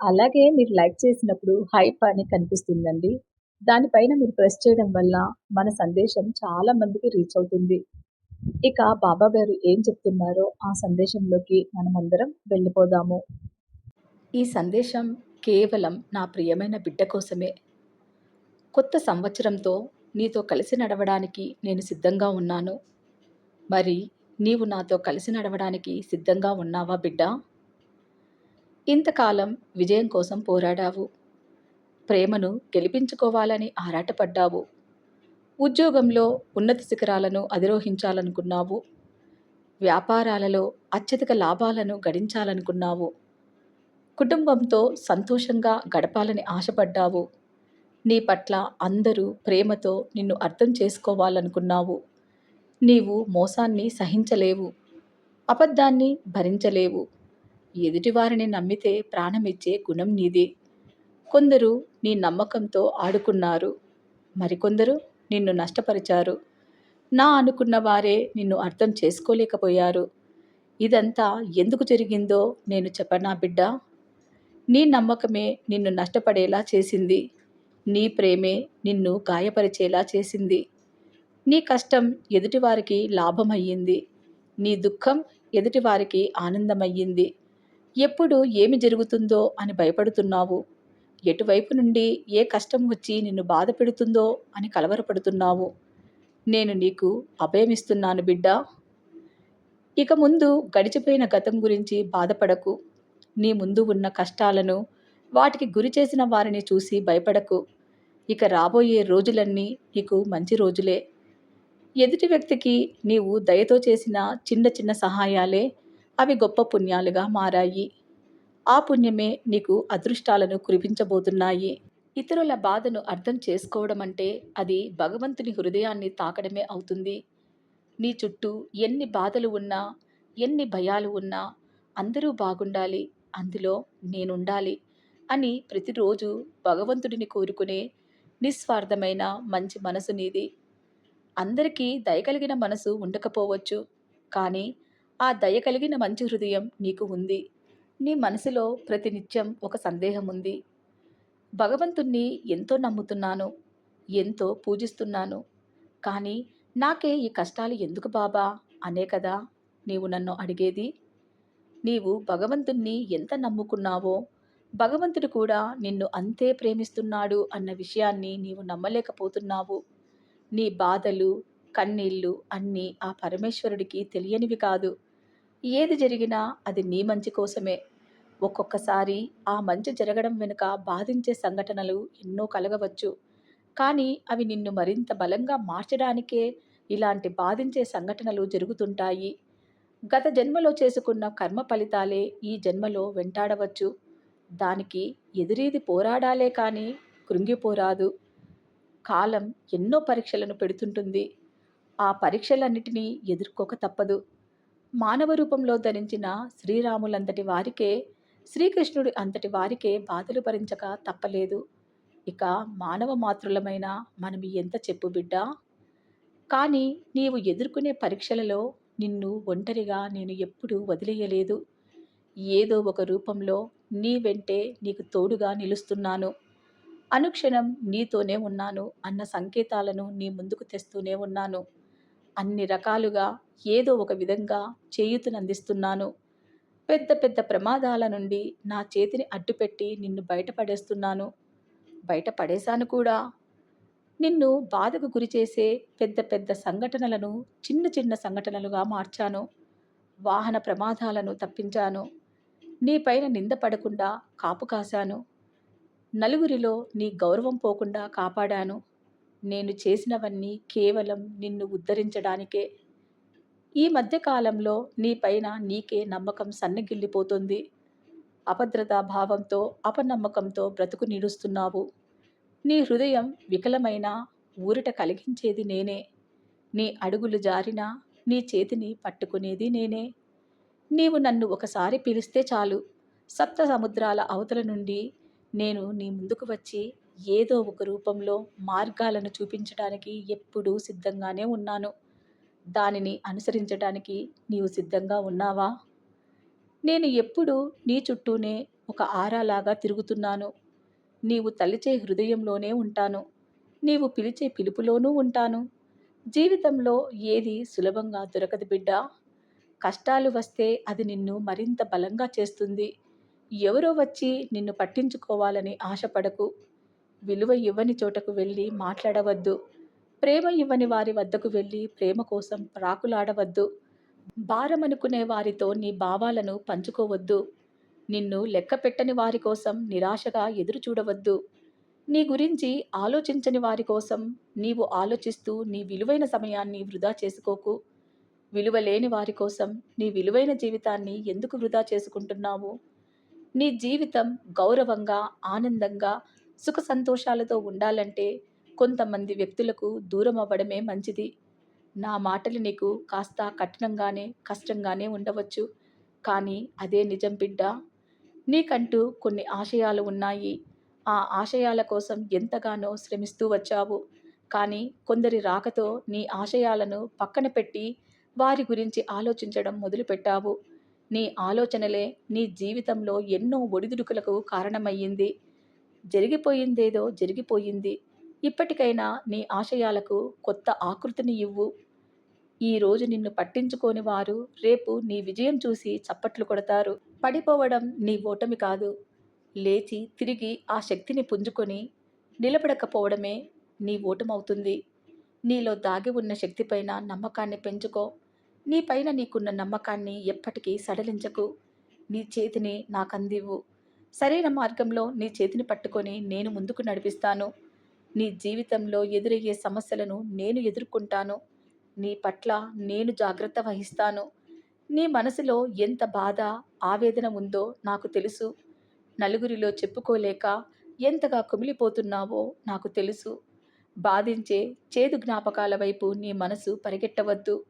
అలాగే మీరు లైక్ చేసినప్పుడు హైప్ అని కనిపిస్తుందండి. దానిపైన మీరు ప్రెస్ చేయడం వల్ల మన సందేశం చాలా మందికి రీచ్ అవుతుంది. ఇక బాబా గారు ఏం చెప్తున్నారో ఆ సందేశంలోకి మనమందరం వెళ్ళిపోదాము. ఈ సందేశం కేవలం నా ప్రియమైన బిడ్డ కోసమే. కొత్త సంవత్సరంతో నీతో కలిసి నడవడానికి నేను సిద్ధంగా ఉన్నాను. మరి నీవు నాతో కలిసి నడవడానికి సిద్ధంగా ఉన్నావా బిడ్డా? ఇంతకాలం విజయం కోసం పోరాడావు. ప్రేమను గెలిపించుకోవాలని ఆరాటపడ్డావు. ఉద్యోగంలో ఉన్నత శిఖరాలను అధిరోహించాలనుకున్నావు. వ్యాపారాలలో అత్యధిక లాభాలను గడించాలనుకున్నావు. కుటుంబంతో సంతోషంగా గడపాలని ఆశపడ్డావు. నీ పట్ల అందరూ ప్రేమతో నిన్ను అర్థం చేసుకోవాలనుకున్నావు. నీవు మోసాన్ని సహించలేవు. అబద్ధాన్ని భరించలేవు. ఎదుటివారిని నమ్మితే ప్రాణమిచ్చే గుణం నీదే. కొందరు నీ నమ్మకంతో ఆడుకున్నారు మరికొందరు నిన్ను నష్టపరిచారు. నా అనుకున్న వారే నిన్ను అర్థం చేసుకోలేకపోయారు. ఇదంతా ఎందుకు జరిగిందో నేను చెప్పనా బిడ్డ? నీ నమ్మకమే నిన్ను నష్టపడేలా చేసింది. నీ ప్రేమే నిన్ను గాయపరిచేలా చేసింది. నీ కష్టం ఎదుటివారికి లాభమయ్యింది. నీ దుఃఖం ఎదుటివారికి ఆనందమయ్యింది. ఎప్పుడు ఏమి జరుగుతుందో అని భయపడుతున్నావు? ఎటువైపు నుండి ఏ కష్టం వచ్చి నిన్ను బాధ పెడుతుందో అని కలవరపడుతున్నావు? నేను నీకు అభయమిస్తున్నాను బిడ్డ. ఇక ముందు గడిచిపోయిన గతం గురించి బాధపడకు. నీ ముందు ఉన్న కష్టాలను వాటికి గురి చేసిన వారిని చూసి భయపడకు. ఇక రాబోయే రోజులన్నీ నీకు మంచి రోజులే. ఎదుటి వ్యక్తికి నీవు దయతో చేసిన చిన్న చిన్న సహాయాలే అవి గొప్ప పుణ్యాలుగా మారాయి. ఆ పుణ్యమే నీకు అదృష్టాలను కురిపించబోతున్నాయి. ఇతరుల బాధను అర్థం చేసుకోవడం అంటే అది భగవంతుని హృదయాన్ని తాకడమే అవుతుంది. నీ చుట్టూ ఎన్ని బాధలు ఉన్నా ఎన్ని భయాలు ఉన్నా అందరూ బాగుండాలి అందులో నేనుండాలి అని ప్రతిరోజు భగవంతుడిని కోరుకునే నిస్వార్థమైన మంచి మనసు నీది. అందరికీ దయగలిగిన మనసు ఉండకపోవచ్చు కానీ ఆ దయ కలిగిన మంచి హృదయం నీకు ఉంది. నీ మనసులో ప్రతినిత్యం ఒక సందేహం ఉంది. భగవంతుణ్ణి ఎంతో నమ్ముతున్నాను ఎంతో పూజిస్తున్నాను. కానీ నాకే ఈ కష్టాలు ఎందుకు బాబా? అనే కదా నీవు నన్ను అడిగేది. నీవు భగవంతుణ్ణి ఎంత నమ్ముకున్నావో భగవంతుడు కూడా నిన్ను అంతే ప్రేమిస్తున్నాడు అన్న విషయాన్ని నీవు నమ్మలేకపోతున్నావు. నీ బాధలు కన్నీళ్ళు అన్నీ ఆ పరమేశ్వరుడికి తెలియనివి కాదు. ఏది జరిగినా అది నీ మంచి కోసమే. ఒక్కొక్కసారి ఆ మంచి జరగడం వెనుక బాధించే సంఘటనలు ఎన్నో కలగవచ్చు. కానీ అవి నిన్ను మరింత బలంగా మార్చడానికే ఇలాంటి బాధించే సంఘటనలు జరుగుతుంటాయి. గత జన్మలో చేసుకున్న కర్మ ఫలితాలే ఈ జన్మలో వెంటాడవచ్చు. దానికి ఎదురీది పోరాడాలే కానీ కృంగిపోరాదు. కాలం ఎన్నో పరీక్షలను పెడుతుంటుంది. ఆ పరీక్షలన్నిటినీ ఎదుర్కోక తప్పదు. మానవ రూపంలో ధరించిన శ్రీరాములంతటి వారికే శ్రీకృష్ణుడి అంతటి వారికే బాధలు భరించక తప్పలేదు. ఇక మానవ మాతృలమైన మనం ఎంత చెప్పు బిడ్డా? కానీ నీవు ఎదుర్కొనే పరీక్షలలో నిన్ను ఒంటరిగా నేను ఎప్పుడూ వదిలేయలేదు. ఏదో ఒక రూపంలో నీ వెంటే నీకు తోడుగా నిలుస్తున్నాను. అనుక్షణం నీతోనే ఉన్నాను అన్న సంకేతాలను నీ ముందుకు తెస్తూనే ఉన్నాను. అన్ని రకాలుగా ఏదో ఒక విధంగా చేయూతనందిస్తున్నాను. పెద్ద పెద్ద ప్రమాదాల నుండి నా చేతిని అడ్డుపెట్టి నిన్ను బయటపడేస్తున్నాను. బయటపడేశాను కూడా. నిన్ను బాధకు గురిచేసే పెద్ద పెద్ద సంఘటనలను చిన్న చిన్న సంఘటనలుగా మార్చాను. వాహన ప్రమాదాలను తప్పించాను. నీపైన నింద పడకుండా కాపు కాశాను. నలుగురిలో నీ గౌరవం పోకుండా కాపాడాను. నేను చేసినవన్నీ కేవలం నిన్ను ఉద్ధరించడానికే. ఈ మధ్యకాలంలో నీపైన నీకే నమ్మకం సన్నగిల్లిపోతుంది. అభద్రతా భావంతో అపనమ్మకంతో బ్రతుకు నీడుస్తున్నావు నీ హృదయం వికలమైన ఊరిట కలిగించేది నేనే. నీ అడుగులు జారినా నీ చేతిని పట్టుకునేది నేనే. నీవు నన్ను ఒకసారి పిలిస్తే చాలు. సప్త సముద్రాల అవతల నుండి నేను నీ ముందుకు వచ్చి ఏదో ఒక రూపంలో మార్గాలను చూపించడానికి ఎప్పుడూ సిద్ధంగానే ఉన్నాను. దానిని అనుసరించడానికి నీవు సిద్ధంగా ఉన్నావా? నేను ఎప్పుడూ నీ చుట్టూనే ఒక ఆరాలాగా తిరుగుతున్నాను. నీవు తలిచే హృదయంలోనే ఉంటాను. నీవు పిలిచే పిలుపులోనూ ఉంటాను. జీవితంలో ఏది సులభంగా దొరకదు బిడ్డ. కష్టాలు వస్తే అది నిన్ను మరింత బలంగా చేస్తుంది. ఎవరో వచ్చి నిన్ను పట్టించుకోవాలని ఆశపడకు. విలువ ఇవ్వని చోటకు వెళ్ళి మాట్లాడవద్దు. ప్రేమ ఇవ్వని వారి వద్దకు వెళ్ళి ప్రేమ కోసం ప్రాకులాడవద్దు భారమనుకునే వారితో నీ భావాలను పంచుకోవద్దు. నిన్ను లెక్క పెట్టని వారి కోసం నిరాశగా ఎదురు చూడవద్దు నీ గురించి ఆలోచించని వారి కోసం నీవు ఆలోచిస్తూ నీ విలువైన సమయాన్ని వృధా చేసుకోకు. విలువ లేని వారి కోసం నీ విలువైన జీవితాన్ని ఎందుకు వృధా చేసుకుంటున్నావు? నీ జీవితం గౌరవంగా ఆనందంగా సుఖ సంతోషాలతో ఉండాలంటే కొంతమంది వ్యక్తులకు దూరం అవ్వడమే మంచిది. నా మాటలు నీకు కాస్త కఠినంగానే కష్టంగానే ఉండవచ్చు. కానీ అదే నిజం బిడ్డ. నీకంటూ కొన్ని ఆశయాలు ఉన్నాయి. ఆ ఆశయాల కోసం ఎంతగానో శ్రమిస్తూ వచ్చావు. కానీ కొందరి రాకతో నీ ఆశయాలను పక్కన పెట్టి వారి గురించి ఆలోచించడం మొదలుపెట్టావు. నీ ఆలోచనలే నీ జీవితంలో ఎన్నో ఒడిదుడుకులకు కారణమయ్యింది. జరిగిపోయిందేదో జరిగిపోయింది. ఇప్పటికైనా నీ ఆశయాలకు కొత్త ఆకృతిని ఇవ్వు. ఈరోజు నిన్ను పట్టించుకోని వారు రేపు నీ విజయం చూసి చప్పట్లు కొడతారు. పడిపోవడం నీ ఓటమి కాదు. లేచి తిరిగి ఆ శక్తిని పుంజుకొని నిలబడకపోవడమే నీ ఓటమవుతుంది. నీలో దాగి ఉన్న శక్తిపైన నమ్మకాన్ని పెంచుకో. నీ పైన నీకున్న నమ్మకాన్ని ఎప్పటికీ సడలించకు. నీ చేతిని నాకందివ్వు. సరైన మార్గంలో నీ చేతిని పట్టుకొని నేను ముందుకు నడిపిస్తాను. నీ జీవితంలో ఎదురయ్యే సమస్యలను నేను ఎదుర్కొంటాను. నీ పట్ల నేను జాగ్రత్త వహిస్తాను. నీ మనసులో ఎంత బాధ ఆవేదన ఉందో నాకు తెలుసు. నలుగురిలో చెప్పుకోలేక ఎంతగా కుమిలిపోతున్నావో నాకు తెలుసు. బాధించే చేదు జ్ఞాపకాల వైపు నీ మనసు పరిగెట్టవద్దు.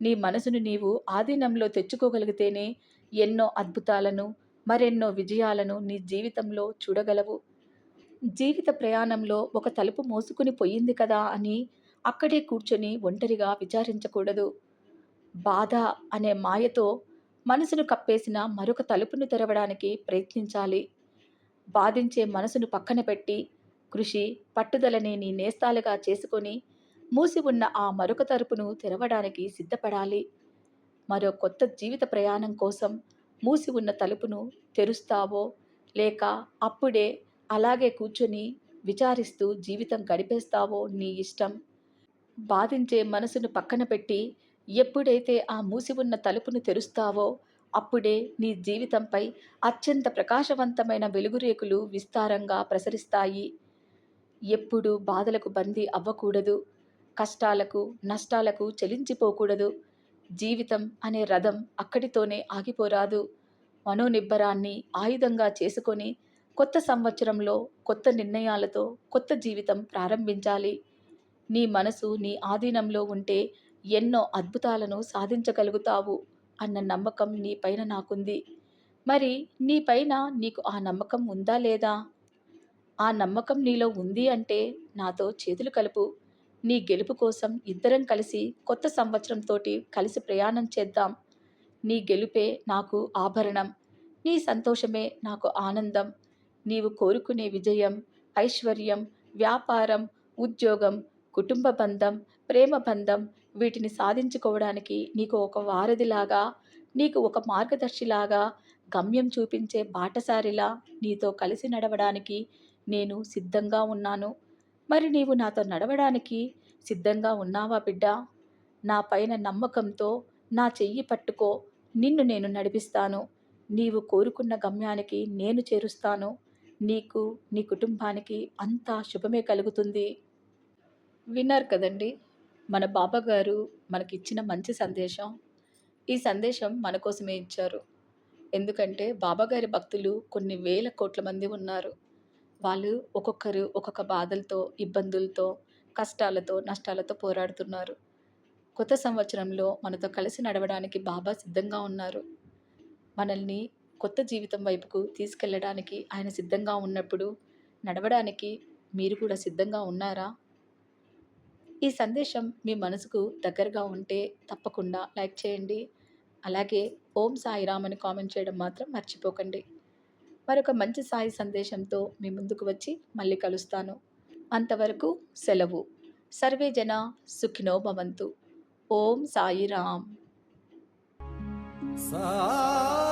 నీ మనసును నీవు ఆధీనంలో తెచ్చుకోగలిగితేనే ఎన్నో అద్భుతాలను మరెన్నో విజయాలను నీ జీవితంలో చూడగలవు. జీవిత ప్రయాణంలో ఒక తలుపు మోసుకుని పోయింది కదా అని అక్కడే కూర్చొని ఒంటరిగా విచారించకూడదు. బాధ అనే మాయతో మనసును కప్పేసిన మరొక తలుపును తెరవడానికి ప్రయత్నించాలి. బాధించే మనసును పక్కన పెట్టి కృషి పట్టుదలని నీ నేస్తాలుగా చేసుకొని మూసి ఉన్న ఆ మరొక తలుపును తెరవడానికి సిద్ధపడాలి. మరో కొత్త జీవిత ప్రయాణం కోసం మూసి ఉన్న తలుపును తెరుస్తావో లేక అప్పుడే అలాగే కూర్చొని విచారిస్తూ జీవితం గడిపేస్తావో నీ ఇష్టం? బాధించే మనసును పక్కన పెట్టి ఎప్పుడైతే ఆ మూసి ఉన్న తలుపును తెరుస్తావో అప్పుడే నీ జీవితంపై అత్యంత ప్రకాశవంతమైన వెలుగురేకులు విస్తారంగా ప్రసరిస్తాయి. ఎప్పుడు బాధలకు బందీ అవ్వకూడదు. కష్టాలకు నష్టాలకు చెలించిపోకూడదు. జీవితం అనే రథం అక్కడితోనే ఆగిపోరాదు. మనోనిబ్బరాన్ని ఆయుధంగా చేసుకొని కొత్త సంవత్సరంలో కొత్త నిర్ణయాలతో కొత్త జీవితం ప్రారంభించాలి. నీ మనసు నీ ఆధీనంలో ఉంటే ఎన్నో అద్భుతాలను సాధించగలుగుతావు అన్న నమ్మకం నీ పైన నాకుంది. మరి నీ పైన నీకు ఆ నమ్మకం ఉందా లేదా? ఆ నమ్మకం నీలో ఉంది అంటే నాతో చేతులు కలుపు. నీ గెలుపు కోసం ఇద్దరం కలిసి కొత్త సంవత్సరంతో కలిసి ప్రయాణం చేద్దాం. నీ గెలుపే నాకు ఆభరణం. నీ సంతోషమే నాకు ఆనందం. నీవు కోరుకునే విజయం ఐశ్వర్యం వ్యాపారం ఉద్యోగం కుటుంబ బంధం ప్రేమ బంధం వీటిని సాధించుకోవడానికి నీకు ఒక వారధిలాగా నీకు ఒక మార్గదర్శిలాగా గమ్యం చూపించే బాటసారిలా నీతో కలిసి నడవడానికి నేను సిద్ధంగా ఉన్నాను. మరి నీవు నాతో నడవడానికి సిద్ధంగా ఉన్నావా బిడ్డ? నా పైన నమ్మకంతో నా చెయ్యి పట్టుకో నిన్ను నేను నడిపిస్తాను. నీవు కోరుకున్న గమ్యానికి నేను చేరుస్తాను. నీకు నీ కుటుంబానికి అంతా శుభమే కలుగుతుంది విన్నారు కదండి మన బాబా గారు మనకిచ్చిన మంచి సందేశం ఈ సందేశం మన కోసమే ఇచ్చారు ఎందుకంటే బాబాగారి భక్తులు కొన్ని వేల కోట్ల మంది ఉన్నారు. వాళ్ళు ఒక్కొక్కరు ఒక్కొక్క బాధలతో, ఇబ్బందులతో, కష్టాలతో, నష్టాలతో పోరాడుతున్నారు. కొత్త సంవత్సరంలో మనతో కలిసి నడవడానికి బాబా సిద్ధంగా ఉన్నారు. మనల్ని కొత్త జీవితం వైపుకు తీసుకెళ్ళడానికి ఆయన సిద్ధంగా ఉన్నప్పుడు, నడవడానికి మీరు కూడా సిద్ధంగా ఉన్నారా? ఈ సందేశం మీ మనసుకు దగ్గరగా ఉంటే తప్పకుండా లైక్ చేయండి. అలాగే ఓం సాయిరామ్ అని కామెంట్ చేయడం మాత్రం మర్చిపోకండి. మరొక మంచి సాయి సందేశంతో మీ ముందుకు వచ్చి మళ్ళీ కలుస్తాను. అంతవరకు సెలవు. సర్వే జన సుఖినో భవంతు. ఓం సాయిరామ్. సా